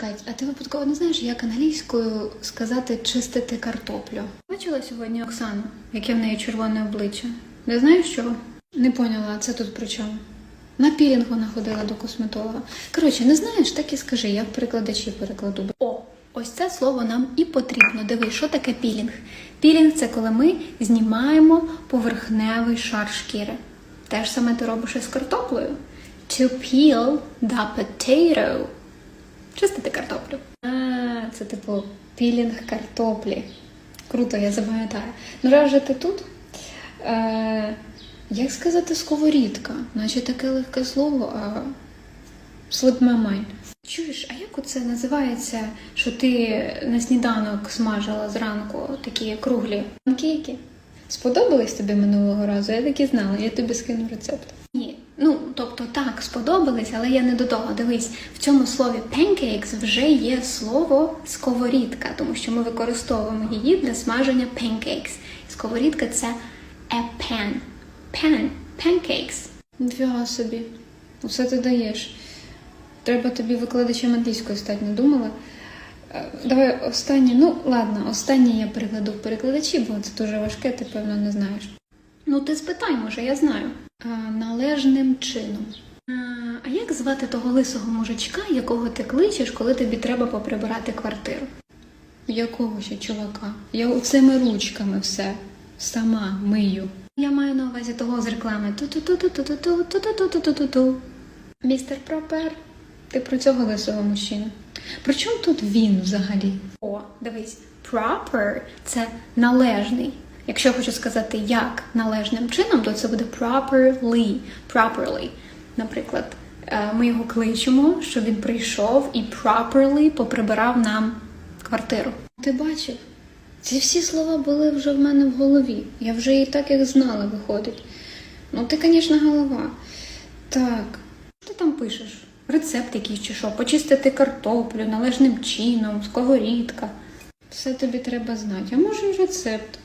Кать, а ти випадково не знаєш, як англійською сказати чистити картоплю? Бачила сьогодні Оксану, яке в неї червоне обличчя. Не знаєш чого? Не поняла, це тут при чому? На пілінг вона ходила до косметолога. Коротше, не знаєш, так і скажи, я в перекладачі перекладу. О, ось це слово нам і потрібно. Дивись, що таке пілінг? Пілінг це коли ми знімаємо поверхневий шар шкіри. Те ж саме ти робиш із картоплею. To peel the potato. Чистити картоплю. А, це типу пілінг картоплі. Круто, я запам'ятаю. Ну, раз же ти тут. Е, як сказати сковорідка? Наче таке легке слово, а slip my mind. Чуєш, а як оце називається, що ти на сніданок смажила зранку такі круглі панкейки? Сподобались тобі минулого разу? Я так і знала, я тобі скину рецепт. Ну тобто так, сподобались, але я не до того. Дивись, в цьому слові pancakes вже є слово сковорідка, тому що ми використовуємо її для смаження pancakes. Сковорідка це a pan. Pan. Pancakes. Ніфіга собі. Усе ти даєш. Треба тобі викладачем англійської стати, не думала. Е, Давай останнє, ну ладно, останнє я перекладу в перекладачі, бо це дуже важке, ти певно не знаєш. Ну, ти спитай, може, я знаю. Належним чином. А, як звати того лисого мужичка, якого ти кличеш, коли тобі треба поприбирати квартиру? Якого ще чувака? Я цими ручками все сама мию. Я маю на увазі того з реклами. Ту-ту-ту-ту-ту-ту, ту-ту-ту-ту-ту-ту. Містер Пропер, ти про цього лисого мужчину. При чому тут він взагалі? О, дивись, proper – це належний. Якщо я хочу сказати як належним чином, то це буде properly. properly. Наприклад, е, ми його кличемо, щоб він прийшов і properly поприбирав нам квартиру. Ти бачив? Ці всі слова були вже в мене в голові. Я вже і так їх знала, виходить. Ну, ти, звісно, голова. Так, що ти там пишеш? Рецепт якийсь чи що? Почистити картоплю належним чином, сковорідка. Все тобі треба знати. А може і рецепт.